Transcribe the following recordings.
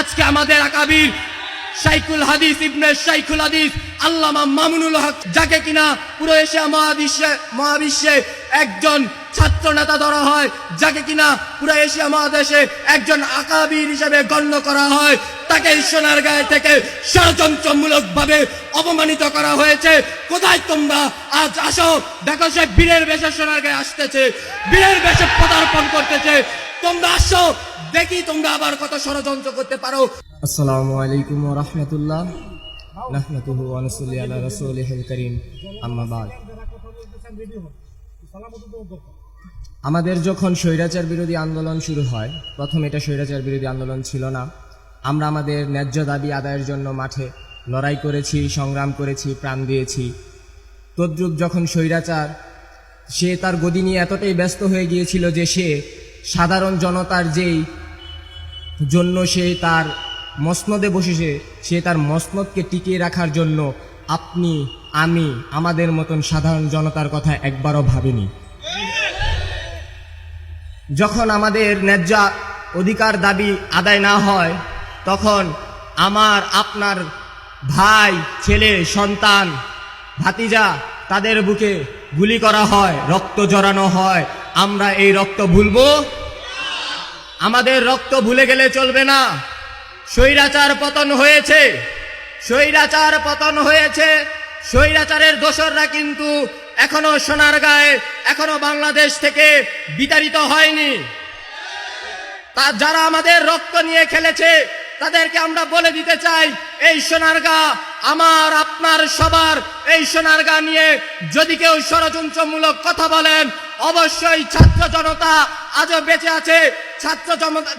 আজকে আমাদের আকাবির শাইকুল হাদিস ইবনে শাইকুল হাদিস আল্লামা মামুনুল হক যাকে কিনা পুরো এশিয়া মহাবিশ্বে মহাবিশ্বে একজন ছাত্র নেতা ধরা হয়, যাকে কিনা পুরো এশিয়া মহাদেশে একজন আকাবির হিসেবে গণ্য করা হয়, তাকে সোনার গায়ে থেকে ষড়যন্ত্রমূলক ভাবে অপমানিত করা হয়েছে। কোথায় তোমরা? আজ আসো। দেখো সে বীরের বেশে সোনার গায়ে আসতেছে, বীরের বেশে পদার্পণ করতেছে। তোমরা আসো, দেখি তোমরা আবার কত ষড়যন্ত্র করতে পারো। আসসালামু আলাইকুম ওয়া রাহমাতুল্লাহ। নাহমাতুহু ওয়া নুসাল্লি আলা রাসূলিহিল কারীম। আম্মা বাদ। আমাদের যখন স্বৈরাচার বিরোধী আন্দোলন শুরু হয়, প্রথম এটা স্বৈরাচার বিরোধী আন্দোলন ছিল না। আমরা আমাদের ন্যায্য দাবি আদায়ের জন্য মাঠে লড়াই করেছি, সংগ্রাম করেছি, প্রাণ দিয়েছি। তদ্রুপ যখন স্বৈরাচার, সে তার গদি নিয়ে এতটাই ব্যস্ত হয়ে গিয়েছিল যে সে সাধারণ জনতার যেই জন্য সে তার মসনদে বসেছে, সে তার মসনদকে টিকিয়ে রাখার জন্য আপনি, আমি, আমাদের মতন সাধারণ জনতার কথা একবারও ভাবিনি। যখন আমাদের ন্যায্য অধিকার দাবি আদায় না হয়, তখন আমার, আপনার ভাই, ছেলে, সন্তান, ভাতিজা, তাদের বুকে গুলি করা হয়, রক্ত জড়ানো হয় আমরা এই রক্ত ভুলবো? আমাদের রক্ত ভুলে গেলে চলবে না। স্বৈরাচার পতন হয়েছে। স্বৈরাচার পতন হয়েছে। স্বৈরাচারের দোসররা কিন্তু এখনও সোনার গায়ে, এখনও বাংলাদেশ থেকে বিতাড়িত হয়নি। তা যারা আমাদের রক্ত নিয়ে খেলেছে, তাদেরকে আমরা বলে দিতে চাই, এই সোনারগা আমার, আপনার, সবার, এই সোনারগা নিয়ে যদি কেউ ষড়যন্ত্রমূলক কথা বলেন অবশ্যই ছাত্র জনতা আজও বেঁচে আছে। ছাত্র জনতা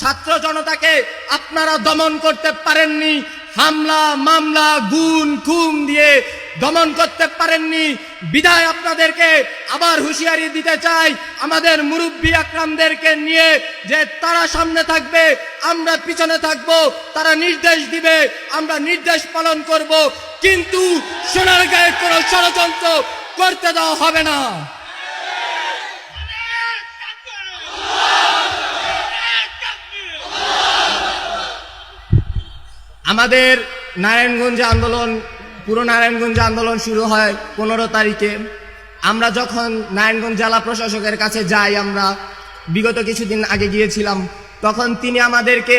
ছাত্র জনতাকে আপনারা দমন করতে পারেননি। হামলা, মামলা গুণ খুন দিয়ে দমন করতে পারেননি। বিদায় আপনাদেরকে আবার হুঁশিয়ারি দিতে চাই। আমাদের মুরব্বী আকরামদেরকে নিয়ে যে তারা সামনে থাকবে, আমরা পিছনে থাকব, তারা নির্দেশ দিবে, আমরা নির্দেশ পালন করব। কিন্তু সোনার গায়ে কোনো ষড়যন্ত্র করতে দেওয়া হবে না। আমাদের নারায়ণগঞ্জে আন্দোলন, পুরো নারায়ণগঞ্জে আন্দোলন শুরু হয় পনেরো তারিখে। আমরা যখন নারায়ণগঞ্জ জেলা প্রশাসকের কাছে যাই, আমরা বিগত কিছুদিন আগে গিয়েছিলাম, তখন তিনি আমাদেরকে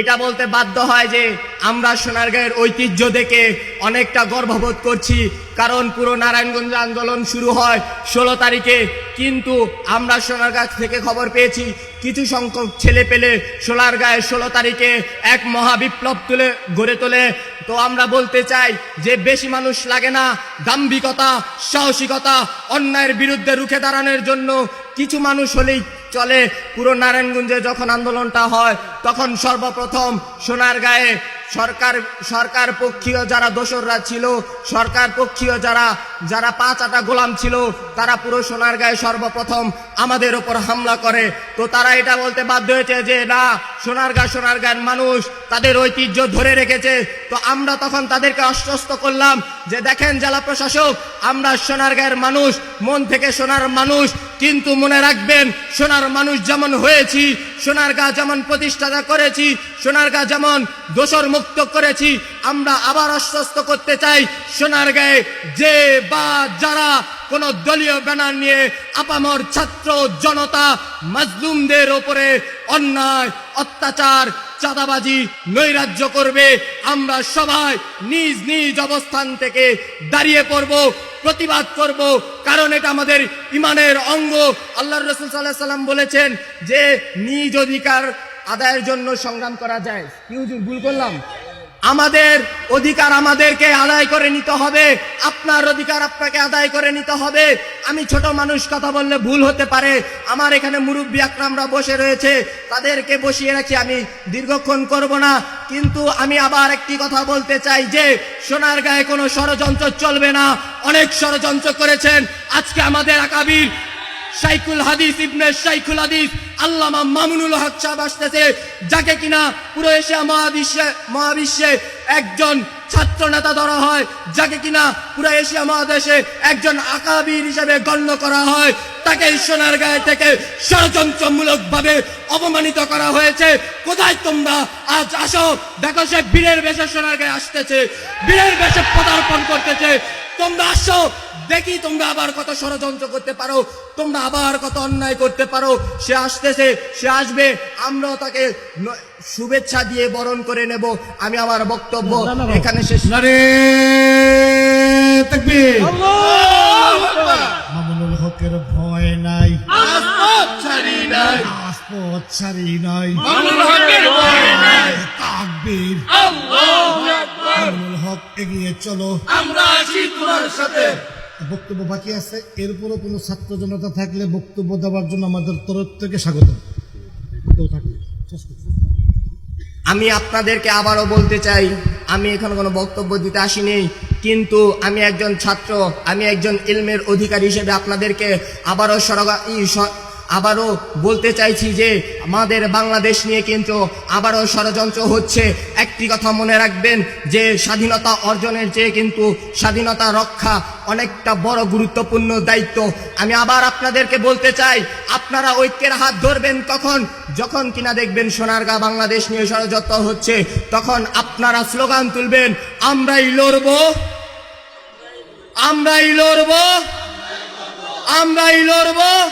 এটা বলতে বাধ্য হয় যে, আমরা সোনারগাঁয়ের ঐতিহ্য দেখে অনেকটা গর্ববোধ করছি, কারণ পুরো নারায়ণগঞ্জ আন্দোলন শুরু হয় ষোলো তারিখে। কিন্তু আমরা সোনারগাঁ থেকে খবর পেয়েছি কিছু সংখ্যক ছেলে পেলে সোনার গায়ে ষোলো তারিখে এক মহাবিপ্লব তুলে, গড়ে তোলে। তো আমরা বলতে চাই যে বেশি মানুষ লাগে না দাম্ভিকতা, সাহসিকতা, অন্যায়ের বিরুদ্ধে রুখে দাঁড়ানোর জন্য। কিছু মানুষ হলেই চলে। পুরো নারায়ণগঞ্জে যখন আন্দোলনটা হয়, তখন সর্বপ্রথম সোনার গায়ে সরকার সরকার পক্ষীয় যারা দোসররা ছিল, সরকার পক্ষীয় যারা যারা পাঁচ আটা গোলাম ছিল, তারা পুরো সোনার গায়ে সর্বপ্রথম আমাদের ওপর হামলা করে। তো তারা এটা বলতে বাধ্য হয়েছে যে, না, সোনার গা সোনার গায়ের মানুষ তাদের ঐতিহ্য ধরে রেখেছে। তো আমরা তখন তাদেরকে আশ্বস্ত করলাম যে, দেখেন জেলা প্রশাসক, আমরা সোনার গায়ের মানুষ, মন থেকে সোনার মানুষ, কিন্তু মনে রাখবেন, সোনার মানুষ যেমন হয়েছি, সোনার গা যেমন প্রতিষ্ঠাতা করেছি, সোনার গা যেমন দোষর মুক্ত করেছি আমরা আবার আশ্বস্ত করতে চাই সোনার গায়ে যে বা যারা কোন দলীয় ব্যানার নিয়ে আপামর ছাত্র জনতা মাজলুমদের ওপরে অন্যায়, অত্যাচার, চাঁদাবাজি নৈরাজ্য করবে, আমরা সবাই নিজ নিজ অবস্থান থেকে দাঁড়িয়ে পড়ব, প্রতিবাদ করব, কারণ এটা আমাদের ইমানের অঙ্গ। আল্লাহ রসুল সাল্লাহ সাল্লাম বলেছেন যে নিজ অধিকার আদায়ের জন্য সংগ্রাম করা যায়। কি ভুল করলাম? আমাদের অধিকার আমাদেরকে আদায় করে নিতে হবে। আপনার অধিকার আপনাকে আদায় করে নিতে হবে। আমি ছোট মানুষ, কথা বললে ভুল হতে পারে। আমার এখানে মুরব্বী আকরামরা বসে রয়েছে। তাদেরকে বসিয়ে রাখি, আমি দীর্ঘক্ষণ করব না। কিন্তু আমি আবার একটি কথা বলতে চাই যে সোনার গায়ে কোনো ষড়যন্ত্র চলবে না। অনেক ষড়যন্ত্র করেছেন। আজকে আমাদের আকাবির শাইকুল হাদিস ইবনে শাইকুল হাদিস, আল্লামা মামুনুল হক সাহেব আসতেছে, যাকে কিনা পুরো এশিয়া মহাবিশ্বে মহাবিশ্বে একজন ছাত্র নেতা ধরা হয়, যাকে কিনা পুরো এশিয়া মহাদেশে একজন আকাবির হিসেবে গণ্য করা হয়, তাকে সোনার গায়ে থেকে ষড়যন্ত্রমূলক ভাবে অপমানিত করা হয়েছে। কোথায় তোমরা আজ আসো? দেখো সে বীরের বেশে সোনার গায়ে আসতেছে, বীরের বেশে পদার্পণ করতেছে তোমরা আসো দেখি তোমরা আবার কত ষড়যন্ত্র করতে পারো তোমরা আবার কত অন্যায় করতে পারো। সে আসতেছে সে আসবে আমরাও তাকে শুভেচ্ছা দিয়ে বরণ করে নেব। আমি আমার বক্তব্য এখানে শেষ নারে তাকবীর। মামুনুল হকের ভয় নাই। ছাড়ি নাই। তাকবীর। মামুনুল হক এগিয়ে চলো। বক্তব্য বাকি আছে। এরপরও কোনো ছাত্র জনতা থাকলে বক্তব্য দেওয়ার জন্য আমাদের তরফ থেকে স্বাগত কেউ থাকলে। আমি আপনাদেরকে আবারও বলতে চাই আমি এখানে কোনো বক্তব্য দিতে আসিনি কিন্তু আমি একজন ছাত্র আমি একজন ইলমের অধিকারী হিসেবে আপনাদেরকে আবারও সরগা ই স- আবারও বলতে চাইছি যে আমাদের বাংলাদেশ নিয়ে কিন্তু আবারও ষড়যন্ত্র হচ্ছে। একটি কথা মনে রাখবেন যে স্বাধীনতা অর্জনের চেয়ে কিন্তু স্বাধীনতা রক্ষা অনেকটা বড় গুরুত্বপূর্ণ দায়িত্ব। আমি আবার আপনাদেরকে বলতে চাই, আপনারা ঐক্যের হাত ধরবেন কখন? যখন কিনা দেখবেন সোনারগা বাংলাদেশ নিয়ে ষড়যন্ত্র হচ্ছে, তখন আপনারা স্লোগান তুলবেন, আমরাই লড়বো। আমরাই লড়বো। আমরাই লড়বো।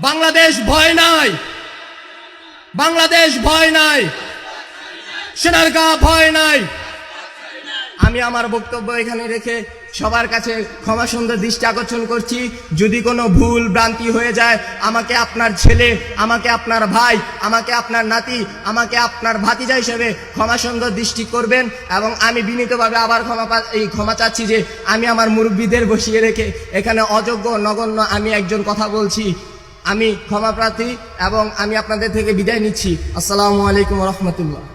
বাংলাদেশ ভয় নাই। বাংলাদেশ ভয় নাই। সেনার গা ভয় নাই। আমি আমার বক্তব্য এখানে রেখে সবার কাছে ক্ষমা সুন্দর দৃষ্টি আকর্ষণ করছি। যদি কোনো ভুল ভ্রান্তি হয়ে যায়, আমাকে আপনার ছেলে, আমাকে আপনার ভাই, আমাকে আপনার নাতি, আমাকে আপনার ভাতিজা হিসেবে ক্ষমা সুন্দর দৃষ্টি করবেন এবং আমি বিনীতভাবে আবার ক্ষমা এই ক্ষমা চাচ্ছি যে আমি আমার মুরব্বীদের বসিয়ে রেখে এখানে অযোগ্য নগণ্য আমি একজন কথা বলছি। আমি ক্ষমা প্রার্থী এবং আমি আপনাদের থেকে বিদায় নিচ্ছি। আসসালামু আলাইকুম রহমতুল্লাহ।